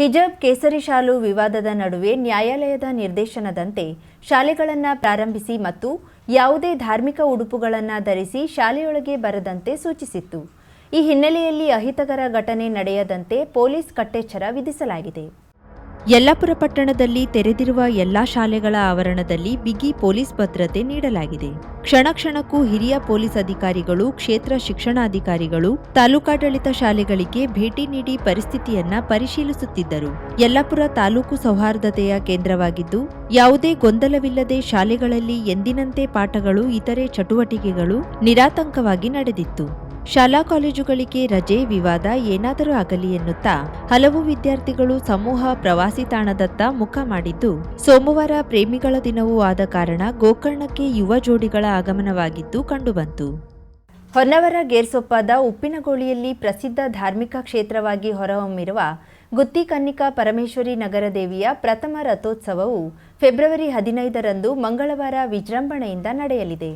ಹಿಜಾಬ್ ಕೇಸರಿ ಶಾಲು ವಿವಾದದ ನಡುವೆ ನ್ಯಾಯಾಲಯದ ನಿರ್ದೇಶನದಂತೆ ಶಾಲೆಗಳನ್ನು ಪ್ರಾರಂಭಿಸಿ ಮತ್ತು ಯಾವುದೇ ಧಾರ್ಮಿಕ ಉಡುಪುಗಳನ್ನು ಧರಿಸಿ ಶಾಲೆಯೊಳಗೆ ಬರದಂತೆ ಸೂಚಿಸಿತ್ತು. ಈ ಹಿನ್ನೆಲೆಯಲ್ಲಿ ಅಹಿತಕರ ಘಟನೆ ನಡೆಯದಂತೆ ಪೊಲೀಸ್ ಕಟ್ಟೆಚ್ಚರ ವಿಧಿಸಲಾಗಿದೆ. ಯಲ್ಲಾಪುರ ಪಟ್ಟಣದಲ್ಲಿ ತೆರೆದಿರುವ ಎಲ್ಲಾ ಶಾಲೆಗಳ ಆವರಣದಲ್ಲಿ ಬಿಗಿ ಪೊಲೀಸ್ ಭದ್ರತೆ ನೀಡಲಾಗಿದೆ. ಕ್ಷಣ ಕ್ಷಣಕ್ಕೂ ಹಿರಿಯ ಪೊಲೀಸ್ ಅಧಿಕಾರಿಗಳು, ಕ್ಷೇತ್ರ ಶಿಕ್ಷಣಾಧಿಕಾರಿಗಳು, ತಾಲೂಕಾಡಳಿತ ಶಾಲೆಗಳಿಗೆ ಭೇಟಿ ನೀಡಿ ಪರಿಸ್ಥಿತಿಯನ್ನ ಪರಿಶೀಲಿಸುತ್ತಿದ್ದರು. ಯಲ್ಲಾಪುರ ತಾಲೂಕು ಸೌಹಾರ್ದತೆಯ ಕೇಂದ್ರವಾಗಿದ್ದು, ಯಾವುದೇ ಗೊಂದಲವಿಲ್ಲದೆ ಶಾಲೆಗಳಲ್ಲಿ ಎಂದಿನಂತೆ ಪಾಠಗಳು, ಇತರೆ ಚಟುವಟಿಕೆಗಳು ನಿರಾತಂಕವಾಗಿ ನಡೆದಿತ್ತು. ಶಾಲಾ ಕಾಲೇಜುಗಳಿಗೆ ರಜೆ, ವಿವಾದ ಏನಾದರೂ ಆಗಲಿ ಎನ್ನುತ್ತಾ ಹಲವು ವಿದ್ಯಾರ್ಥಿಗಳು ಸಮೂಹ ಪ್ರವಾಸಿ ತಾಣದತ್ತ ಮುಖ ಮಾಡಿದ್ದು, ಸೋಮವಾರ ಪ್ರೇಮಿಗಳ ದಿನವೂ ಆದ ಕಾರಣ ಗೋಕರ್ಣಕ್ಕೆ ಯುವ ಜೋಡಿಗಳ ಆಗಮನವಾಗಿದ್ದು ಕಂಡುಬಂತು. ಹೊನ್ನವರ ಗೇರ್ಸೊಪ್ಪಾದ ಉಪ್ಪಿನಗೋಳಿಯಲ್ಲಿ ಪ್ರಸಿದ್ಧ ಧಾರ್ಮಿಕ ಕ್ಷೇತ್ರವಾಗಿ ಹೊರಹೊಮ್ಮಿರುವ ಗುತ್ತಿ ಕನ್ನಿಕಾ ಪರಮೇಶ್ವರಿ ನಗರ ದೇವಿಯ ಪ್ರಥಮ ರಥೋತ್ಸವವು ಫೆಬ್ರವರಿ ಹದಿನೈದರಂದು ಮಂಗಳವಾರ ವಿಜೃಂಭಣೆಯಿಂದ ನಡೆಯಲಿದೆ.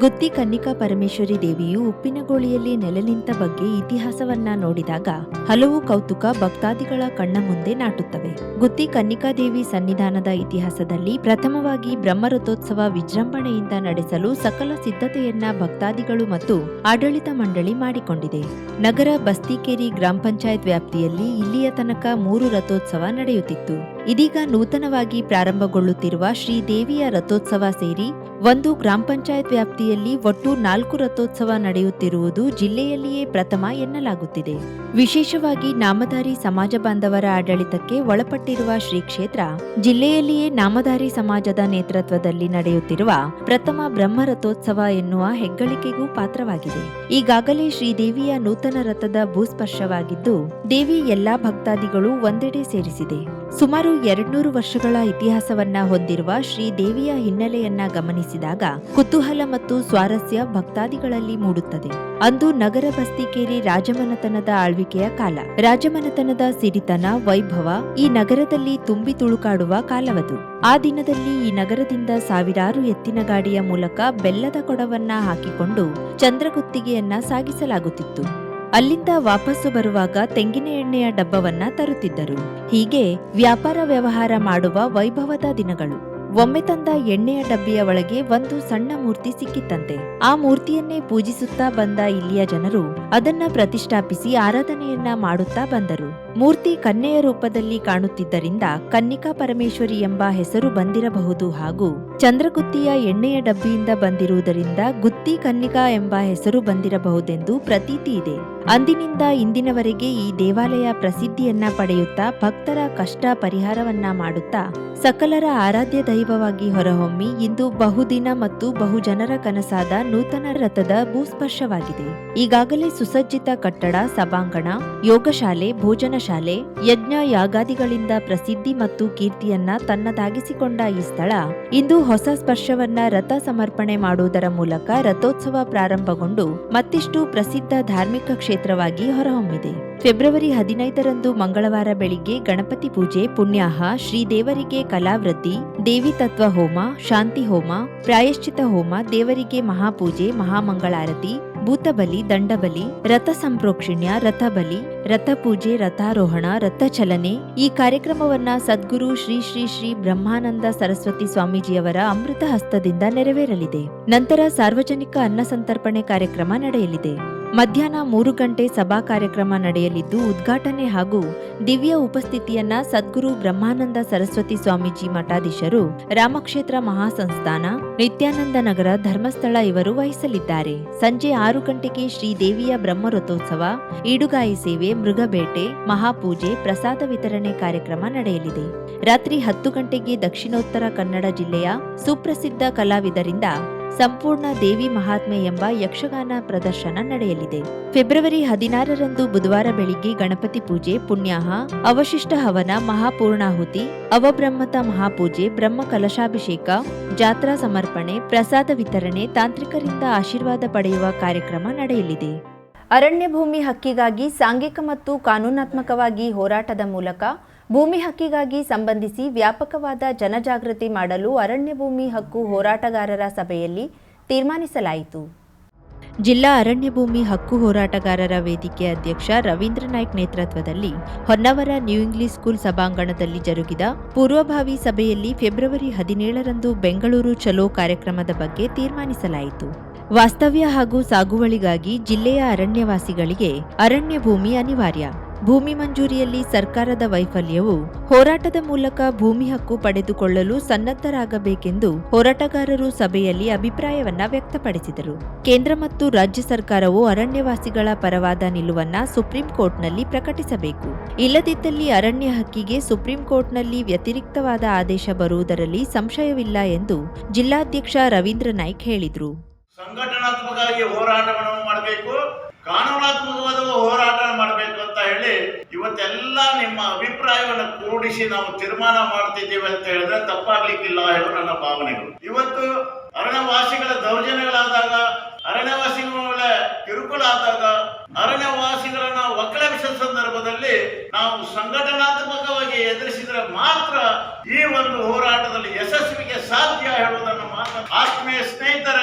ಗುತ್ತಿ ಕನ್ನಿಕಾ ಪರಮೇಶ್ವರಿ ದೇವಿಯು ಉಪ್ಪಿನಗೋಳಿಯಲ್ಲಿ ನೆಲೆನಿಂತ ಬಗ್ಗೆ ಇತಿಹಾಸವನ್ನ ನೋಡಿದಾಗ ಹಲವು ಕೌತುಕ ಭಕ್ತಾದಿಗಳ ಕಣ್ಣ ಮುಂದೆ ನಾಟುತ್ತವೆ. ಗುತ್ತಿ ಕನ್ನಿಕಾ ದೇವಿ ಸನ್ನಿಧಾನದ ಇತಿಹಾಸದಲ್ಲಿ ಪ್ರಥಮವಾಗಿ ಬ್ರಹ್ಮರಥೋತ್ಸವ ವಿಜೃಂಭಣೆಯಿಂದ ನಡೆಸಲು ಸಕಲ ಸಿದ್ಧತೆಯನ್ನ ಭಕ್ತಾದಿಗಳು ಮತ್ತು ಆಡಳಿತ ಮಂಡಳಿ ಮಾಡಿಕೊಂಡಿದೆ. ನಗರ ಬಸ್ತಿಕೇರಿ ಗ್ರಾಮ ಪಂಚಾಯತ್ ವ್ಯಾಪ್ತಿಯಲ್ಲಿ ಇಲ್ಲಿಯ ತನಕ ಮೂರು ರಥೋತ್ಸವ ನಡೆಯುತ್ತಿತ್ತು. ಇದೀಗ ನೂತನವಾಗಿ ಪ್ರಾರಂಭಗೊಳ್ಳುತ್ತಿರುವ ಶ್ರೀ ದೇವಿಯ ರಥೋತ್ಸವ ಸೇರಿ ಒಂದು ಗ್ರಾಮ ಪಂಚಾಯತ್ ವ್ಯಾಪ್ತಿಯಲ್ಲಿ ಒಟ್ಟು ನಾಲ್ಕು ರಥೋತ್ಸವ ನಡೆಯುತ್ತಿರುವುದು ಜಿಲ್ಲೆಯಲ್ಲಿಯೇ ಪ್ರಥಮ ಎನ್ನಲಾಗುತ್ತಿದೆ. ವಿಶೇಷವಾಗಿ ನಾಮಧಾರಿ ಸಮಾಜ ಬಾಂಧವರ ಆಡಳಿತಕ್ಕೆ ಒಳಪಟ್ಟಿರುವ ಶ್ರೀ ಕ್ಷೇತ್ರ, ಜಿಲ್ಲೆಯಲ್ಲಿಯೇ ನಾಮಧಾರಿ ಸಮಾಜದ ನೇತೃತ್ವದಲ್ಲಿ ನಡೆಯುತ್ತಿರುವ ಪ್ರಥಮ ಬ್ರಹ್ಮ ರಥೋತ್ಸವ ಎನ್ನುವ ಹೆಗ್ಗಳಿಕೆಗೂ ಪಾತ್ರವಾಗಿದೆ. ಈಗಾಗಲೇ ಶ್ರೀದೇವಿಯ ನೂತನ ರಥದ ಭೂಸ್ಪರ್ಶವಾಗಿದ್ದು, ದೇವಿ ಎಲ್ಲಾ ಭಕ್ತಾದಿಗಳು ಒಂದೆಡೆ ಸೇರಿಸಿದೆ. ಸುಮಾರು ಎರಡ್ನೂರು ವರ್ಷಗಳ ಇತಿಹಾಸವನ್ನ ಹೊಂದಿರುವ ಶ್ರೀ ದೇವಿಯ ಹಿನ್ನೆಲೆಯನ್ನ ಗಮನಿಸಿದಾಗ ಕುತೂಹಲ ಮತ್ತು ಸ್ವಾರಸ್ಯ ಭಕ್ತಾದಿಗಳಲ್ಲಿ ಮೂಡುತ್ತದೆ. ಅಂದು ನಗರ ಬಸ್ತಿಕೇರಿ ರಾಜಮನೆತನದ ಆಳ್ವಿಕೆಯ ಕಾಲ. ರಾಜಮನೆತನದ ಸಿರಿತನ, ವೈಭವ ಈ ನಗರದಲ್ಲಿ ತುಂಬಿ ತುಳುಕಾಡುವ ಕಾಲವದು. ಆ ದಿನದಲ್ಲಿ ಈ ನಗರದಿಂದ ಸಾವಿರಾರು ಎತ್ತಿನ ಗಾಡಿಯ ಮೂಲಕ ಬೆಲ್ಲದ ಕೊಡವನ್ನ ಹಾಕಿಕೊಂಡು ಚಂದ್ರಗುತ್ತಿಗೆಯನ್ನ ಸಾಗಿಸಲಾಗುತ್ತಿತ್ತು. ಅಲ್ಲಿಂದ ವಾಪಸ್ಸು ಬರುವಾಗ ತೆಂಗಿನ ಎಣ್ಣೆಯ ಡಬ್ಬವನ್ನ ತರುತ್ತಿದ್ದರು. ಹೀಗೆ ವ್ಯಾಪಾರ ವ್ಯವಹಾರ ಮಾಡುವ ವೈಭವದ ದಿನಗಳು. ಒಮ್ಮೆ ತಂದ ಎಣ್ಣೆಯ ಡಬ್ಬಿಯ ಒಳಗೆ ಒಂದು ಸಣ್ಣ ಮೂರ್ತಿ ಸಿಕ್ಕಿತ್ತಂತೆ. ಆ ಮೂರ್ತಿಯನ್ನೇ ಪೂಜಿಸುತ್ತಾ ಬಂದ ಇಲ್ಲಿಯ ಜನರು ಅದನ್ನ ಪ್ರತಿಷ್ಠಾಪಿಸಿ ಆರಾಧನೆಯನ್ನ ಮಾಡುತ್ತಾ ಬಂದರು. ಮೂರ್ತಿ ಕನ್ಯೆಯ ರೂಪದಲ್ಲಿ ಕಾಣುತ್ತಿದ್ದರಿಂದ ಕನ್ನಿಕಾ ಪರಮೇಶ್ವರಿ ಎಂಬ ಹೆಸರು ಬಂದಿರಬಹುದು ಹಾಗೂ ಚಂದ್ರಗುತ್ತಿಯ ಎಣ್ಣೆಯ ಡಬ್ಬಿಯಿಂದ ಬಂದಿರುವುದರಿಂದ ಗುತ್ತಿ ಕನ್ನಿಕಾ ಎಂಬ ಹೆಸರು ಬಂದಿರಬಹುದೆಂದು ಪ್ರತೀತಿ ಇದೆ. ಅಂದಿನಿಂದ ಇಂದಿನವರೆಗೆ ಈ ದೇವಾಲಯ ಪ್ರಸಿದ್ಧಿಯನ್ನ ಪಡೆಯುತ್ತಾ ಭಕ್ತರ ಕಷ್ಟ ಪರಿಹಾರವನ್ನ ಮಾಡುತ್ತಾ ಸಕಲರ ಆರಾಧ್ಯ ದೈವವಾಗಿ ಹೊರಹೊಮ್ಮಿ ಇಂದು ಬಹುದಿನ ಮತ್ತು ಬಹುಜನರ ಕನಸಾದ ನೂತನ ರಥದ ಭೂಸ್ಪರ್ಶವಾಗಿದೆ. ಈಗಾಗಲೇ ಸುಸಜ್ಜಿತ ಕಟ್ಟಡ, ಸಭಾಂಗಣ, ಯೋಗಶಾಲೆ, ಭೋಜನ ಶಾಲೆ, ಯಜ್ಞ ಯಾಗಾದಿಗಳಿಂದ ಪ್ರಸಿದ್ಧಿ ಮತ್ತು ಕೀರ್ತಿಯನ್ನ ತನ್ನದಾಗಿಸಿಕೊಂಡ ಈ ಸ್ಥಳ ಇಂದು ಹೊಸ ಸ್ಪರ್ಶವನ್ನ ರಥ ಸಮರ್ಪಣೆ ಮಾಡುವುದರ ಮೂಲಕ ರಥೋತ್ಸವ ಪ್ರಾರಂಭಗೊಂಡು ಮತ್ತಿಷ್ಟು ಪ್ರಸಿದ್ಧ ಧಾರ್ಮಿಕ ಕ್ಷೇತ್ರವಾಗಿ ಹೊರಹೊಮ್ಮಿದೆ. ಫೆಬ್ರವರಿ ಹದಿನೈದರಂದು ಮಂಗಳವಾರ ಬೆಳಿಗ್ಗೆ ಗಣಪತಿ ಪೂಜೆ, ಪುಣ್ಯಾಹ, ಶ್ರೀದೇವರಿಗೆ ಕಲಾವೃತ್ತಿ, ದೇವಿ ತತ್ವ ಹೋಮ, ಶಾಂತಿ ಹೋಮ, ಪ್ರಾಯಶ್ಚಿತ ಹೋಮ, ದೇವರಿಗೆ ಮಹಾಪೂಜೆ, ಮಹಾಮಂಗಳಾರತಿ, ಭೂತಬಲಿ, ದಂಡಬಲಿ, ರಥ ಸಂಪ್ರೋಕ್ಷಿಣ್ಯ, ರಥಬಲಿ, ರಥಪೂಜೆ, ರಥಾರೋಹಣ, ರಥಚಲನೆ ಈ ಕಾರ್ಯಕ್ರಮವನ್ನ ಸದ್ಗುರು ಶ್ರೀ ಶ್ರೀ ಶ್ರೀ ಬ್ರಹ್ಮಾನಂದ ಸರಸ್ವತಿ ಸ್ವಾಮೀಜಿಯವರ ಅಮೃತ ಹಸ್ತದಿಂದ ನೆರವೇರಲಿದೆ. ನಂತರ ಸಾರ್ವಜನಿಕ ಅನ್ನ ಸಂತರ್ಪಣೆ ಕಾರ್ಯಕ್ರಮ ನಡೆಯಲಿದೆ. ಮಧ್ಯಾಹ್ನ ಮೂರು ಗಂಟೆ ಸಭಾ ಕಾರ್ಯಕ್ರಮ ನಡೆಯಲಿದ್ದು, ಉದ್ಘಾಟನೆ ಹಾಗೂ ದಿವ್ಯ ಉಪಸ್ಥಿತಿಯನ್ನ ಸದ್ಗುರು ಬ್ರಹ್ಮಾನಂದ ಸರಸ್ವತಿ ಸ್ವಾಮೀಜಿ ಮಠಾಧೀಶರು ರಾಮಕ್ಷೇತ್ರ ಮಹಾಸಂಸ್ಥಾನ, ನಿತ್ಯಾನಂದ ನಗರ ಧರ್ಮಸ್ಥಳ ಇವರು ವಹಿಸಲಿದ್ದಾರೆ. ಸಂಜೆ ಆರು ಗಂಟೆಗೆ ಶ್ರೀದೇವಿಯ ಬ್ರಹ್ಮರಥೋತ್ಸವ, ಈಡುಗಾಯಿ ಸೇವೆ ಮೃಗಬೇಟೆ ಮಹಾಪೂಜೆ, ಪ್ರಸಾದ ವಿತರಣೆ ಕಾರ್ಯಕ್ರಮ ನಡೆಯಲಿದೆ. ರಾತ್ರಿ ಹತ್ತು ಗಂಟೆಗೆ ದಕ್ಷಿಣೋತ್ತರ ಕನ್ನಡ ಜಿಲ್ಲೆಯ ಸುಪ್ರಸಿದ್ಧ ಕಲಾವಿದರಿಂದ ಸಂಪೂರ್ಣ ದೇವಿ ಮಹಾತ್ಮೆ ಎಂಬ ಯಕ್ಷಗಾನ ಪ್ರದರ್ಶನ ನಡೆಯಲಿದೆ. ಫೆಬ್ರವರಿ ಹದಿನಾರರಂದು ಬುಧವಾರ ಬೆಳಿಗ್ಗೆ ಗಣಪತಿ ಪೂಜೆ, ಪುಣ್ಯಾಹ, ಅವಶಿಷ್ಟ ಹವನ, ಮಹಾಪೂರ್ಣಾಹುತಿ, ಅವಬ್ರಹ್ಮತ ಮಹಾಪೂಜೆ, ಬ್ರಹ್ಮ ಕಲಶಾಭಿಷೇಕ, ಜಾತ್ರಾ ಸಮರ್ಪಣೆ, ಪ್ರಸಾದ ವಿತರಣೆ, ತಾಂತ್ರಿಕರಿಂದ ಆಶೀರ್ವಾದ ಪಡೆಯುವ ಕಾರ್ಯಕ್ರಮ ನಡೆಯಲಿದೆ. ಅರಣ್ಯ ಭೂಮಿ ಹಕ್ಕಿಗಾಗಿ ಸಾಂಘಿಕ ಮತ್ತು ಕಾನೂನಾತ್ಮಕವಾಗಿ ಹೋರಾಟದ ಮೂಲಕ ಭೂಮಿ ಹಕ್ಕಿಗಾಗಿ ಸಂಬಂಧಿಸಿ ವ್ಯಾಪಕವಾದ ಜನಜಾಗೃತಿ ಮಾಡಲು ಅರಣ್ಯ ಭೂಮಿ ಹಕ್ಕು ಹೋರಾಟಗಾರರ ಸಭೆಯಲ್ಲಿ ತೀರ್ಮಾನಿಸಲಾಯಿತು. ಜಿಲ್ಲಾ ಅರಣ್ಯ ಭೂಮಿ ಹಕ್ಕು ಹೋರಾಟಗಾರರ ವೇದಿಕೆ ಅಧ್ಯಕ್ಷ ರವೀಂದ್ರ ನಾಯ್ಕ್ ನೇತೃತ್ವದಲ್ಲಿ ಹೊನ್ನವರ ನ್ಯೂ ಇಂಗ್ಲಿಷ್ ಸ್ಕೂಲ್ ಸಭಾಂಗಣದಲ್ಲಿ ಜರುಗಿದ ಪೂರ್ವಭಾವಿ ಸಭೆಯಲ್ಲಿ ಫೆಬ್ರವರಿ ಹದಿನೇಳರಂದು ಬೆಂಗಳೂರು ಚಲೋ ಕಾರ್ಯಕ್ರಮದ ಬಗ್ಗೆ ತೀರ್ಮಾನಿಸಲಾಯಿತು. ವಾಸ್ತವ್ಯ ಹಾಗೂ ಸಾಗುವಳಿಗಾಗಿ ಜಿಲ್ಲೆಯ ಅರಣ್ಯವಾಸಿಗಳಿಗೆ ಅರಣ್ಯ ಭೂಮಿ ಅನಿವಾರ್ಯ. ಭೂಮಿ ಮಂಜೂರಿಯಲ್ಲಿ ಸರ್ಕಾರದ ವೈಫಲ್ಯವು ಹೋರಾಟದ ಮೂಲಕ ಭೂಮಿ ಹಕ್ಕು ಪಡೆದುಕೊಳ್ಳಲು ಸನ್ನದ್ಧರಾಗಬೇಕೆಂದು ಹೋರಾಟಗಾರರು ಸಭೆಯಲ್ಲಿ ಅಭಿಪ್ರಾಯವನ್ನ ವ್ಯಕ್ತಪಡಿಸಿದರು. ಕೇಂದ್ರ ಮತ್ತು ರಾಜ್ಯ ಸರ್ಕಾರವು ಅರಣ್ಯವಾಸಿಗಳ ಪರವಾದ ನಿಲುವನ್ನ ಸುಪ್ರೀಂ ಕೋರ್ಟ್ನಲ್ಲಿ ಪ್ರಕಟಿಸಬೇಕು. ಇಲ್ಲದಿದ್ದಲ್ಲಿ ಅರಣ್ಯ ಹಕ್ಕಿಗೆ ಸುಪ್ರೀಂ ಕೋರ್ಟ್ನಲ್ಲಿ ವ್ಯತಿರಿಕ್ತವಾದ ಆದೇಶ ಬರುವುದರಲ್ಲಿ ಸಂಶಯವಿಲ್ಲ ಎಂದು ಜಿಲ್ಲಾಧ್ಯಕ್ಷ ರವೀಂದ್ರ ನಾಯ್ಕ್ ಹೇಳಿದರು. ಕಾನೂನಾತ್ಮಕವಾದ ಹೋರಾಟ ಮಾಡಬೇಕು ಅಂತ ಹೇಳಿ ಇವತ್ತೆಲ್ಲ ನಿಮ್ಮ ಅಭಿಪ್ರಾಯವನ್ನು ಕೂಡಿಸಿ ನಾವು ತೀರ್ಮಾನ ಮಾಡ್ತಿದ್ದೀವಿ ಅಂತ ಹೇಳಿದ್ರೆ ತಪ್ಪಾಗ್ಲಿಕ್ಕಿಲ್ಲ ಹೇಳೋ ನನ್ನ ಭಾವನೆಗಳು. ಇವತ್ತು ಅರಣ್ಯವಾಸಿಗಳ ದೌರ್ಜನ್ಯಗಳಾದಾಗ ಅರಣ್ಯವಾಸಿಗಳ ಕಿರುಕುಳ ಆದಾಗ ಅರಣ್ಯವಾಸಿಗಳನ್ನ ಒಕ್ಕಲೆಬ್ಬಿಸಿದ ಸಂದರ್ಭದಲ್ಲಿ ನಾವು ಸಂಘಟನಾತ್ಮಕವಾಗಿ ಎದುರಿಸಿದ್ರೆ ಮಾತ್ರ ಈ ಒಂದು ಹೋರಾಟದಲ್ಲಿ ಯಶಸ್ವಿಗೆ ಸಾಧ್ಯ ಹೇಳುವುದನ್ನು ಮಾತ್ರ ಆತ್ಮೀಯ ಸ್ನೇಹಿತರ,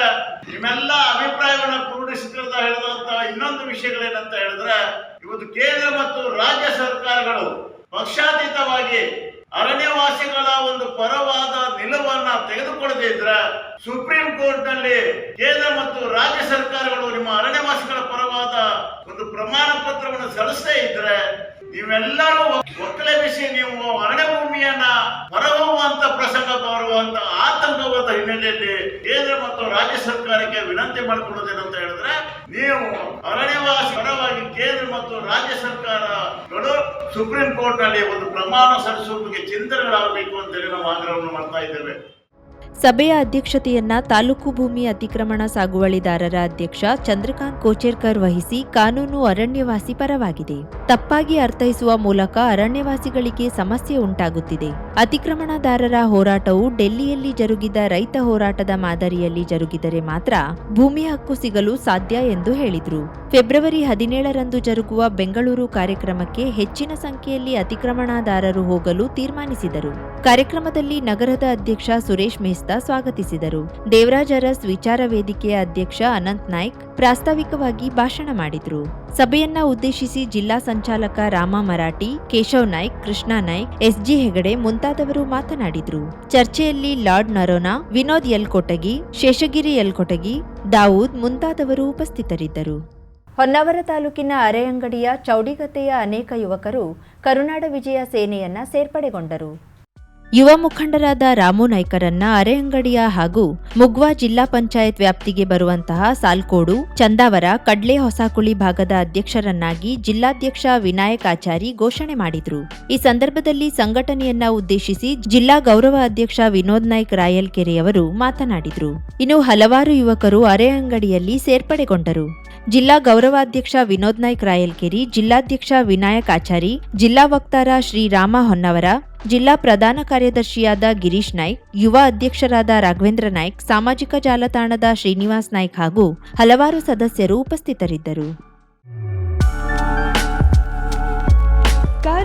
ನಿಮ್ಮೆಲ್ಲ ಅಭಿಪ್ರಾಯಗಳನ್ನು ಕ್ರೋಢೀಕರಿಸಿದ ಹೇಳುವಂತಹ ಇನ್ನೊಂದು ವಿಷಯಗಳೇನಂತ ಹೇಳಿದ್ರೆ ಇವತ್ತು ಕೇಂದ್ರ ಮತ್ತು ರಾಜ್ಯ ಸರ್ಕಾರಗಳು ಪಕ್ಷಾತೀತವಾಗಿ ಅರಣ್ಯವಾಸಿಗಳ ಒಂದು ಪರವಾದ ನಿಲುವನ್ನ ತೆಗೆದುಕೊಳ್ಳದೇ ಇದ್ರೆ ಸುಪ್ರೀಂ ಕೋರ್ಟ್ನಲ್ಲಿ ಕೇಂದ್ರ ಮತ್ತು ರಾಜ್ಯ ಸರ್ಕಾರಗಳು ನಿಮ್ಮ ಅರಣ್ಯವಾಸಿಗಳ ಪರವಾದ ಒಂದು ಪ್ರಮಾಣ ಪತ್ರವನ್ನು ಸಲ್ಲಿಸದೇ ಇದ್ರೆ ನೀವೆಲ್ಲರೂ ಒಕ್ಕಲೆಬಿಸಿ ನೀವು ಅರಣ್ಯಭೂಮಿಯನ್ನ ಹೊರಹೋಗುವಂತ ಪ್ರಸಂಗ ಬರುವಂತ ಆತಂಕವಾದ ಹಿನ್ನೆಲೆಯಲ್ಲಿ ಕೇಂದ್ರ ಮತ್ತು ರಾಜ್ಯ ಸರ್ಕಾರಕ್ಕೆ ವಿನಂತಿ ಮಾಡಿಕೊಳ್ಳೋದೇನಂತ ಹೇಳಿದ್ರೆ, ನೀವು ಅರಣ್ಯವಾಸಿ ಪರವಾಗಿ ಕೇಂದ್ರ ಮತ್ತು ರಾಜ್ಯ ಸರ್ಕಾರಗಳು ಸುಪ್ರೀಂ ಕೋರ್ಟ್ನಲ್ಲಿ ಒಂದು ಪ್ರಮಾಣ ಸಲ್ಲಿಸುವ ಬಗ್ಗೆ ಚಿಂತನೆಗಳಾಗಬೇಕು ಅಂತೇಳಿ ನಾವು ಆಗ್ರಹವನ್ನು ಮಾಡ್ತಾ ಇದ್ದೇವೆ. ಸಭೆಯ ಅಧ್ಯಕ್ಷತೆಯನ್ನ ತಾಲೂಕು ಭೂಮಿ ಅತಿಕ್ರಮಣ ಸಾಗುವಳಿದಾರರ ಅಧ್ಯಕ್ಷ ಚಂದ್ರಕಾಂತ್ ಕೋಚೇರ್ಕರ್ ವಹಿಸಿ ಕಾನೂನು ಅರಣ್ಯವಾಸಿ ಪರವಾಗಿದೆ. ತಪ್ಪಾಗಿ ಅರ್ಥೈಸುವ ಮೂಲಕ ಅರಣ್ಯವಾಸಿಗಳಿಗೆ ಸಮಸ್ಯೆ ಉಂಟಾಗುತ್ತಿದೆ. ಅತಿಕ್ರಮಣದಾರರ ಹೋರಾಟವು ಡೆಲ್ಲಿಯಲ್ಲಿ ಜರುಗಿದ ರೈತ ಹೋರಾಟದ ಮಾದರಿಯಲ್ಲಿ ಜರುಗಿದರೆ ಮಾತ್ರ ಭೂಮಿ ಹಕ್ಕು ಸಿಗಲು ಸಾಧ್ಯ ಎಂದು ಹೇಳಿದರು. ಫೆಬ್ರವರಿ ಹದಿನೇಳರಂದು ಜರುಗುವ ಬೆಂಗಳೂರು ಕಾರ್ಯಕ್ರಮಕ್ಕೆ ಹೆಚ್ಚಿನ ಸಂಖ್ಯೆಯಲ್ಲಿ ಅತಿಕ್ರಮಣದಾರರು ಹೋಗಲು ತೀರ್ಮಾನಿಸಿದರು. ಕಾರ್ಯಕ್ರಮದಲ್ಲಿ ನಗರದ ಅಧ್ಯಕ್ಷ ಸುರೇಶ್ ಮೆಹ್ತಾ ಸ್ವಾಗತಿಸಿದರು. ದೇವರಾಜ್ ಅರಸ್ ವಿಚಾರ ವೇದಿಕೆಯ ಅಧ್ಯಕ್ಷ ಅನಂತ್ ನಾಯ್ಕ್ ಪ್ರಾಸ್ತಾವಿಕವಾಗಿ ಭಾಷಣ ಮಾಡಿದರು. ಸಭೆಯನ್ನ ಉದ್ದೇಶಿಸಿ ಜಿಲ್ಲಾ ಸಂಚಾಲಕ ರಾಮ ಮರಾಠಿ, ಕೇಶವ್ ನಾಯ್ಕ್, ಕೃಷ್ಣ ನಾಯ್ಕ್, ಎಸ್ಜಿ ಹೆಗಡೆ ಮುಂತಾದವರು ಮಾತನಾಡಿದರು. ಚರ್ಚೆಯಲ್ಲಿ ಲಾರ್ಡ್ ನರೋನಾ, ವಿನೋದ್ ಯಲ್ಕೊಟಗಿ, ಶೇಷಗಿರಿ ಯಲ್ಕೊಟಗಿ, ದಾವೂದ್ ಮುಂತಾದವರು ಉಪಸ್ಥಿತರಿದ್ದರು. ಹೊನ್ನಾವರ ತಾಲೂಕಿನ ಅರೆಯಂಗಡಿಯ ಚೌಡಿಗತೆಯ ಅನೇಕ ಯುವಕರು ಕರುನಾಡ ವಿಜಯ ಸೇನೆಯನ್ನ ಸೇರ್ಪಡೆಗೊಂಡರು. ಯುವ ಮುಖಂಡರಾದ ರಾಮು ನಾಯ್ಕರನ್ನ ಅರೆಯಂಗಡಿಯ ಹಾಗೂ ಮುಗ್ವಾ ಜಿಲ್ಲಾ ಪಂಚಾಯತ್ ವ್ಯಾಪ್ತಿಗೆ ಬರುವಂತಹ ಸಾಲ್ಕೋಡು, ಚಂದಾವರ, ಕಡ್ಲೆ ಹೊಸಕುಳಿ ಭಾಗದ ಅಧ್ಯಕ್ಷರನ್ನಾಗಿ ಜಿಲ್ಲಾಧ್ಯಕ್ಷ ವಿನಾಯಕ್ ಆಚಾರಿ ಘೋಷಣೆ ಮಾಡಿದ್ರು. ಈ ಸಂದರ್ಭದಲ್ಲಿ ಸಂಘಟನೆಯನ್ನ ಉದ್ದೇಶಿಸಿ ಜಿಲ್ಲಾ ಗೌರವ ಅಧ್ಯಕ್ಷ ವಿನೋದ್ ನಾಯ್ಕ್ ರಾಯಲ್ಕೆರೆಯವರು ಮಾತನಾಡಿದ್ರು. ಇನ್ನು ಹಲವಾರು ಯುವಕರು ಅರೆಯಂಗಡಿಯಲ್ಲಿ ಸೇರ್ಪಡೆಗೊಂಡರು. ಜಿಲ್ಲಾ ಗೌರವಾಧ್ಯಕ್ಷ ವಿನೋದ್ ನಾಯ್ಕ್ ರಾಯಲ್ಕೆರಿ, ಜಿಲ್ಲಾಧ್ಯಕ್ಷ ವಿನಾಯಕ್ ಆಚಾರಿ, ಜಿಲ್ಲಾ ವಕ್ತಾರ ಶ್ರೀರಾಮ ಹೊನ್ನವರ ಜಿಲ್ಲಾ ಪ್ರಧಾನ ಕಾರ್ಯದರ್ಶಿಯಾದ ಗಿರೀಶ್ ನಾಯ್ಕ್, ಯುವ ಅಧ್ಯಕ್ಷರಾದ ರಾಘವೇಂದ್ರ ನಾಯ್ಕ್, ಸಾಮಾಜಿಕ ಜಾಲತಾಣದ ಶ್ರೀನಿವಾಸ್ ನಾಯ್ಕ್ ಹಾಗೂ ಹಲವಾರು ಸದಸ್ಯರು ಉಪಸ್ಥಿತರಿದ್ದರು.